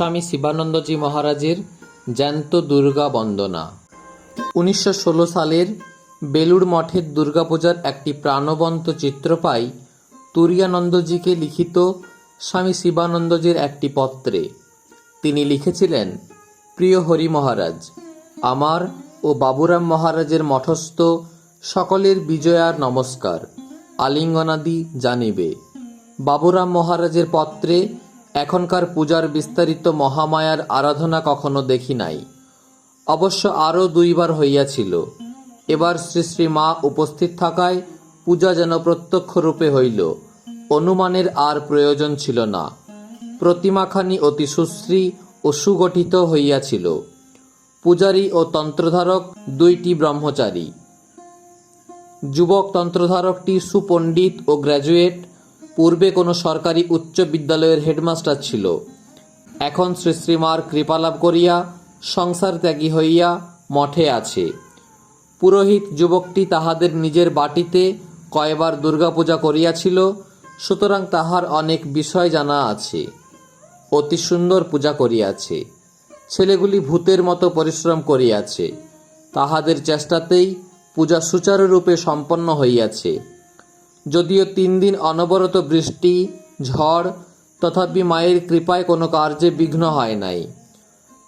স্বামী শিবানন্দজি মহারাজের জ্যান্ত দুর্গা বন্দনা। উনিশশো ষোলো সালের বেলুড় মঠের দুর্গাপূজার একটি প্রাণবন্ত চিত্র পাই তুরিয়ানন্দজিকে লিখিত স্বামী শিবানন্দজির একটি পত্রে। তিনি লিখেছিলেন, প্রিয় হরি মহারাজ, আমার ও বাবুরাম মহারাজের মঠস্থ সকলের বিজয়ার নমস্কার। আলিঙ্গনাদি জানিবে। বাবুরাম মহারাজের পত্রে এখনকার পূজার বিস্তারিত মহামায়ার আরাধনা কখনো দেখি নাই। অবশ্য আরও দুইবার হইয়াছিল। এবার শ্রী শ্রী মা উপস্থিত থাকায় পূজা যেন প্রত্যক্ষ রূপে হইল, অনুমানের আর প্রয়োজন ছিল না। প্রতিমাখানি অতি সুশ্রী ও সুগঠিত হইয়াছিল। পূজারী ও তন্ত্রধারক দুইটি ব্রহ্মচারী। যুবক তন্ত্রধারকটি সুপণ্ডিত ও গ্র্যাজুয়েট পূর্বে কোনো সরকারি উচ্চ বিদ্যালয়ের হেডমাস্টার ছিল। এখন শ্রী শ্রীমার কৃপালাভ করিয়া, সংসার ত্যাগী হইয়া মঠে আছে। পুরোহিত যুবকটি তাহাদের নিজের বাটিতে কয়বার দুর্গাপূজা করিয়াছিল, সুতরাং তাহার অনেক বিষয় জানা আছে। অতি সুন্দর পূজা করিয়াছে। ছেলেগুলি ভূতের মতো পরিশ্রম করিয়াছে। তাহাদের চেষ্টাতেই পূজা সুচারুরূপে সম্পন্ন হইয়াছে। যদিও তিন দিন অনবরত বৃষ্টি, ঝড়, তথাপি মায়ের কৃপায় কোনো কার্যে বিঘ্ন হয় নাই।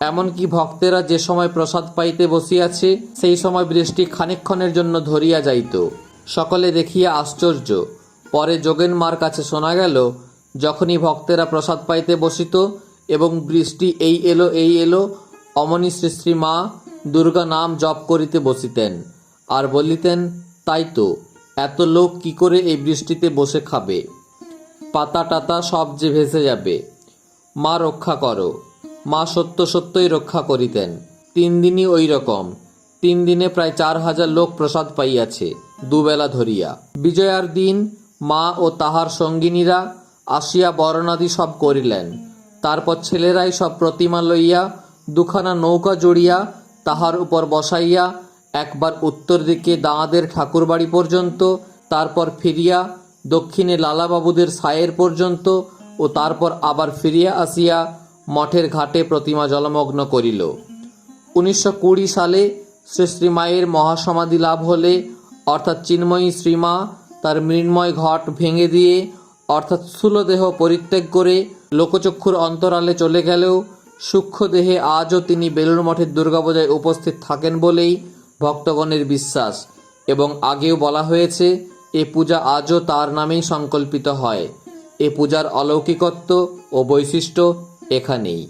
এমনকি ভক্তেরা যে সময় প্রসাদ পাইতে বসিয়াছে, সেই সময় বৃষ্টি খানিকক্ষণের জন্য ধরিয়া যাইত। সকলে দেখিয়া আশ্চর্য। পরে যোগেন মার কাছে শোনা গেল, যখনই ভক্তেরা প্রসাদ পাইতে বসিত এবং বৃষ্টি এই এলো এই এলো, অমনি শ্রী মা দুর্গা নাম জপ করিতে বসিতেন। আর বলিতেন, তাই তো এত লোক কি করে এই বৃষ্টিতে বসে খাবে? পাতা টাতা সব যে ভেসে যাবে। মা রক্ষা করো। মা সত্য সত্যই রক্ষা করিতেন। তিন দিনই ওই রকম। তিন দিনে প্রায় চার হাজার লোক প্রসাদ পাইয়াছে দুবেলা ধরিয়া। বিজয়ার দিন মা ও তাহার সঙ্গিনীরা আসিয়া বরণাদি সব করিলেন। তারপর ছেলেরাই সব প্রতিমা লইয়া দুখানা নৌকা জড়িয়া তাহার উপর বসাইয়া একবার উত্তর দিকে দাঁদের ঠাকুরবাড়ি পর্যন্ত, তারপর ফিরিয়া দক্ষিণে লালাবাবুদের সায়ের পর্যন্ত ও তারপর আবার ফিরিয়া আসিয়া মঠের ঘাটে প্রতিমা জলমগ্ন করিল। উনিশশো কুড়ি সালে শ্রী শ্রীমায়ের মহাসমাধি লাভ হলে, অর্থাৎ চিন্ময়ী শ্রীমা তার মৃন্ময় ঘট ভেঙে দিয়ে, অর্থাৎ স্থূলদেহ পরিত্যাগ করে লোকচক্ষুর অন্তরালে চলে গেলেও সূক্ষ্ম দেহে আজও তিনি বেলুড় মঠের দুর্গাপূজায় উপস্থিত থাকেন বলেই ভক্তগণের বিশ্বাস, এবং আগেও বলা হয়েছে, এ পূজা আজও তার নামেই সংকল্পিত হয়। এ পূজার অলৌকিকত্ব ও বৈশিষ্ট্য এখানেই।